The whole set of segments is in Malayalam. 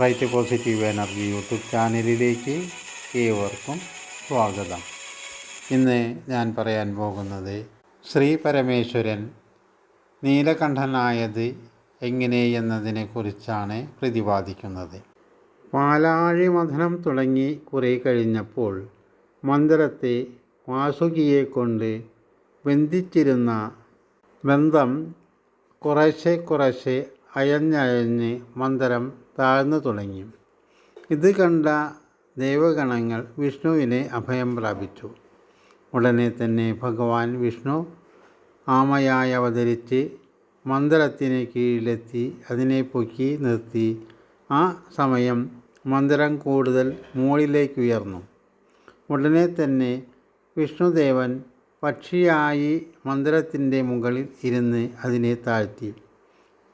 റൈറ്റ് പോസിറ്റീവ് എനർജി യൂട്യൂബ് ചാനലിലേക്ക് ഏവർക്കും സ്വാഗതം. ഇന്ന് ഞാൻ പറയാൻ പോകുന്നത് ശ്രീ പരമേശ്വരൻ നീലകണ്ഠനായത് എങ്ങനെ എന്നതിനെക്കുറിച്ചാണ് പ്രതിപാദിക്കുന്നത്. പാലാഴി മഥനം തുടങ്ങി കുറേ കഴിഞ്ഞപ്പോൾ മന്ദിരത്തെ വാസുകിയെ കൊണ്ട് ബന്ധിച്ചിരുന്ന ബന്ധം കുറേശ്ശെ കുറേശ്ശെ അയഞ്ഞയഞ്ഞ് മന്ദരം താഴ്ന്നു തുടങ്ങി. ഇത് കണ്ട ദൈവഗണങ്ങൾ വിഷ്ണുവിനെ അഭയം പ്രാപിച്ചു. ഉടനെ തന്നെ ഭഗവാൻ വിഷ്ണു ആമയായി അവതരിച്ച് മന്ദിരത്തിന് കീഴിലെത്തി അതിനെ പൊക്കി നിർത്തി. ആ സമയം മന്ദിരം കൂടുതൽ മുകളിലേക്ക് ഉയർന്നു ഉടനെ തന്നെ വിഷ്ണുദേവൻ പക്ഷിയായി മന്ദിരത്തിന്റെ മുകളിൽ ഇരുന്ന് അതിനെ താഴ്ത്തി.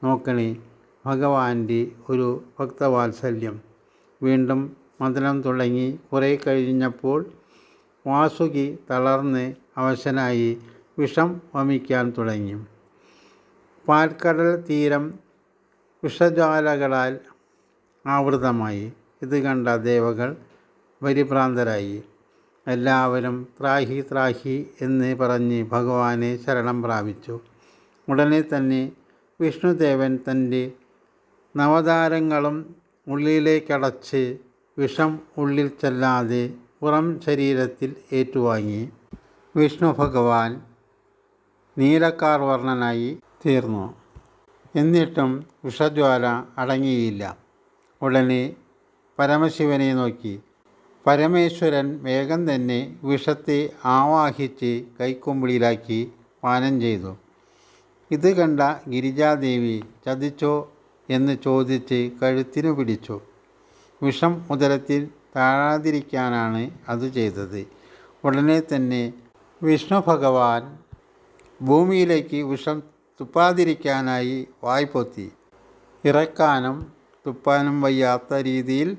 നോക്കണേ. ഭഗവാന്റെ ഒരു ഭക്തവാത്സല്യം. വീണ്ടും മന്ദനം തുടങ്ങി കുറേ കഴിഞ്ഞപ്പോൾ വാസുകി തളർന്ന് അവശനായി വിഷം വമിക്കാൻ തുടങ്ങി. പാൽക്കടൽ തീരം വിഷജ്വാലകളാൽ ആവൃതമായി. ഇത് കണ്ട ദേവകൾ പരിഭ്രാന്തരായി. എല്ലാവരും ത്രാഹി ത്രാഹി എന്ന് പറഞ്ഞ് ഭഗവാനെ ശരണം പ്രാപിച്ചു. ഉടനെ തന്നെ വിഷ്ണുദേവൻ തന്റെ നവതാരങ്ങളും ഉള്ളിലേക്കടച്ച് വിഷം ഉള്ളിൽ ചെല്ലാതെ പുറം ശരീരത്തിൽ ഏറ്റുവാങ്ങി. വിഷ്ണു ഭഗവാൻ നീലക്കാർ വർണനായി തീർന്നു. എന്നിട്ടും വിഷജ്വാല അടങ്ങിയില്ല. ഉടനെ പരമശിവനെ നോക്കി. പരമേശ്വരൻ വേഗം തന്നെ വിഷത്തെ ആവാഹിച്ച് കൈക്കൊമ്പിളിയിലാക്കി പാനം ചെയ്തു. ഇത് കണ്ട ഗിരിജാദേവി ചതിച്ചോ എന്ന് ചോദിച്ച് കഴുത്തിനു പിടിച്ചു. വിഷം ഉദരത്തിൽ താഴാതിരിക്കാനാണ് അത് ചെയ്തത്. ഉടനെ തന്നെ വിഷ്ണു ഭഗവാൻ ഭൂമിയിലേക്ക് വിഷം തുപ്പാതിരിക്കാനായി വായ്പൊത്തി. ഇറക്കാനും തുപ്പാനും വയ്യാത്ത രീതിയിൽ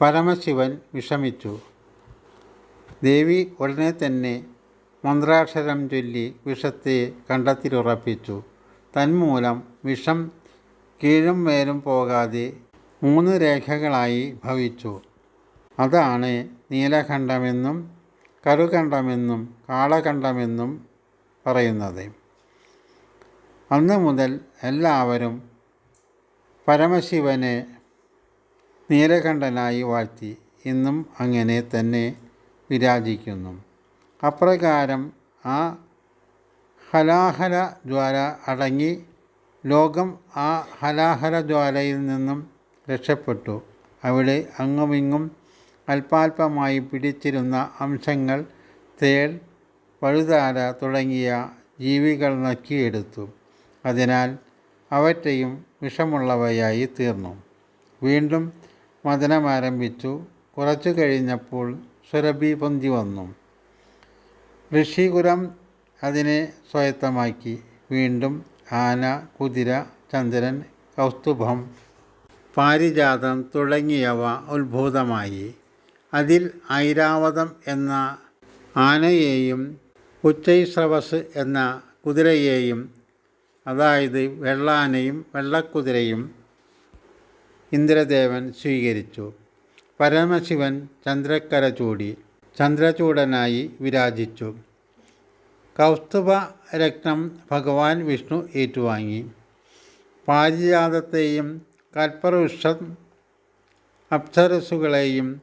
പരമശിവൻ വിഷമിച്ചു. ദേവി ഉടനെ തന്നെ മന്ത്രാക്ഷരം ചൊല്ലി വിഷത്തെ കണ്ടത്തിലുറപ്പിച്ചു. തന്മൂലം വിഷം കീഴും മേലും പോകാതെ മൂന്ന് രേഖകളായി ഭവിച്ചു. അതാണ് നീലകണ്ഠമെന്നും കറുകണ്ഠമെന്നും കാളകണ്ഠമെന്നും പറയുന്നത്. അന്ന് മുതൽ എല്ലാവരും പരമശിവനെ നീലകണ്ഠനായി വാഴ്ത്തി. ഇന്നും അങ്ങനെ തന്നെ വിരാജിക്കുന്നു. അപ്രകാരം ആ ഹലാഹല ജ്വാല അടങ്ങി ലോകം ആ ഹലാഹല ജ്വാലയിൽ നിന്നും രക്ഷപ്പെട്ടു. അവിടെ അങ്ങുമിങ്ങും അല്പാൽപമായി പിടിച്ചിരുന്ന അംശങ്ങൾ തേൾ പഴുതാര തുടങ്ങിയ ജീവികൾ നക്കിയെടുത്തു. അതിനാൽ അവറ്റയും വിഷമുള്ളവയായി തീർന്നു. വീണ്ടും മദനമാരംഭിച്ചു. കുറച്ചു കഴിഞ്ഞപ്പോൾ സുരഭി പൊന്തി വന്നു. ഋഷികുലം അതിനെ സ്വായത്തമാക്കി. വീണ്ടും ആന കുതിര ചന്ദ്രൻ കൗസ്തുഭം പാരിജാതം തുടങ്ങിയവ ഉത്ഭൂതമായി. അതിൽ ഐരാവതം എന്ന ആനയെയും ഉച്ചൈസ്രവസ് എന്ന കുതിരയെയും അതായത് വെള്ളാനയും വെള്ളക്കുതിരയും ഇന്ദ്രദേവൻ സ്വീകരിച്ചു. പരമശിവൻ ചന്ദ്രക്കര ചൂടി. ചന്ദ്രചൂടനായി വിരാജിച്ചു. കൗസ്തുഭ രക്തം ഭഗവാൻ വിഷ്ണു ഏറ്റുവാങ്ങി. പാരിജാതത്തെയും കൽപ്പവൃക്ഷം അപ്സരസുകളെയും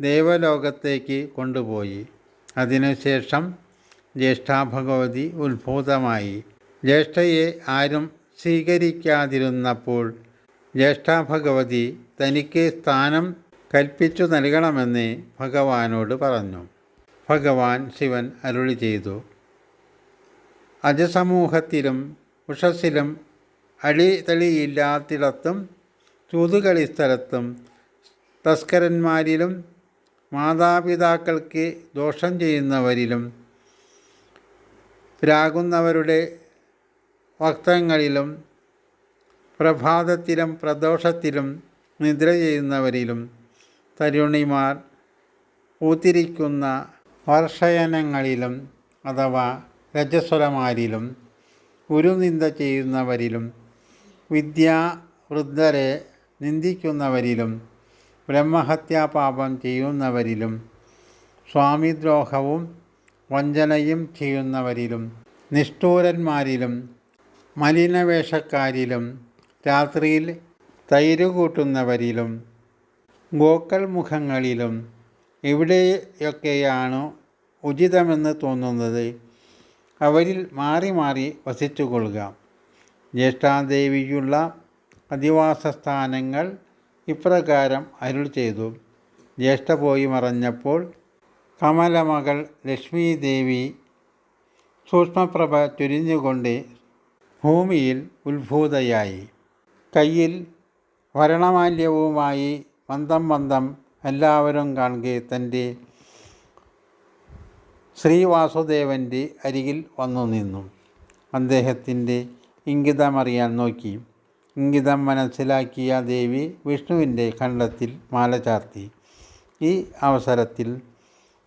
ദേവലോകത്തേക്ക് കൊണ്ടുപോയി. അതിനുശേഷം ജ്യേഷ്ഠാഭഗവതി ഉത്ഭൂതമായി. ജ്യേഷ്ഠയെ ആരും സ്വീകരിക്കാതിരുന്നപ്പോൾ ജ്യേഷ്ഠാഭഗവതി തനിക്ക് സ്ഥാനം കൽപ്പിച്ചു നൽകണമെന്ന് ഭഗവാനോട് പറഞ്ഞു. ഭഗവാൻ ശിവൻ അരുളി ചെയ്തു. അജസമൂഹത്തിലും ഉഷസ്സിലും അടിതളിയില്ലാത്തിടത്തും ചൂതുകളി സ്ഥലത്തും തസ്കരന്മാരിലും മാതാപിതാക്കൾക്ക് ദോഷം ചെയ്യുന്നവരിലും പ്രാകുന്നവരുടെ വക്തങ്ങളിലും പ്രഭാതത്തിലും പ്രദോഷത്തിലും നിദ്ര ചെയ്യുന്നവരിലും തരുണിമാർ പൂത്തിരിക്കുന്ന വർഷയനങ്ങളിലും അഥവാ രജസ്വലമാരിലും ഗുരുനിന്ദ ചെയ്യുന്നവരിലും വിദ്യാവൃദ്ധരെ നിന്ദിക്കുന്നവരിലും ബ്രഹ്മഹത്യാപാപം ചെയ്യുന്നവരിലും സ്വാമിദ്രോഹവും വഞ്ചനയും ചെയ്യുന്നവരിലും നിഷ്ഠൂരന്മാരിലും മലിനവേഷക്കാരിലും രാത്രിയിൽ തൈര് ഗോക്കൽ മുഖങ്ങളിലും എവിടെയൊക്കെയാണോ ഉചിതമെന്ന് തോന്നുന്നത് അവരിൽ മാറി മാറി വസിച്ചുകൊള്ളുക. ജ്യേഷ്ഠാദേവിക്കുള്ള അധിവാസ സ്ഥാനങ്ങൾ ഇപ്രകാരം അരുൾ ചെയ്തു. ജ്യേഷ്ഠ പോയി മറഞ്ഞപ്പോൾ കമലമകൾ ലക്ഷ്മി ലക്ഷ്മീദേവി സൂക്ഷ്മപ്രഭ ചുരിഞ്ഞുകൊണ്ട് ഭൂമിയിൽ ഉത്ഭൂതയായി. കയ്യിൽ ഭരണമാല്യവുമായി മന്ദം മന്ദം എല്ലാവരും കാണുകയെ തന്റെ ശ്രീവാസുദേവന്റെ അരികിൽ വന്നു നിന്നു. അദ്ദേഹത്തിന്റെ ഇംഗിതമറിയാൻ നോക്കി. ഇംഗിതം മനസ്സിലാക്കിയ ദേവി വിഷ്ണുവിന്റെ ഖണ്ഡത്തിൽ മാല ചാർത്തി. ഈ അവസരത്തിൽ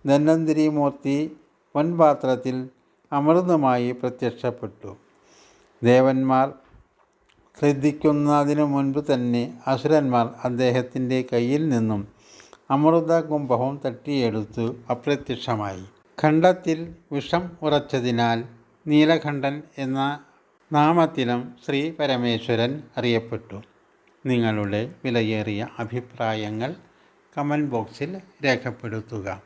ധന്വന്തിരി മൂർത്തി വൻപാത്രത്തിൽ അമൃതമായി പ്രത്യക്ഷപ്പെട്ടു. ദേവന്മാർ ശ്രദ്ധിക്കുന്നതിനു മുൻപ് തന്നെ അസുരന്മാർ അദ്ദേഹത്തിന്റെ കയ്യിൽ നിന്നും അമൃത കുംഭവും തട്ടിയെടുത്തു അപ്രത്യക്ഷമായി. ഖണ്ഡത്തിൽ വിഷം ഉറച്ചതിനാൽ നീലകണ്ഠൻ എന്ന നാമത്തിലും ശ്രീ പരമേശ്വരൻ അറിയപ്പെട്ടു. നിങ്ങളുടെ വിലയേറിയ അഭിപ്രായങ്ങൾ കമന്റ് ബോക്സിൽ രേഖപ്പെടുത്തുക.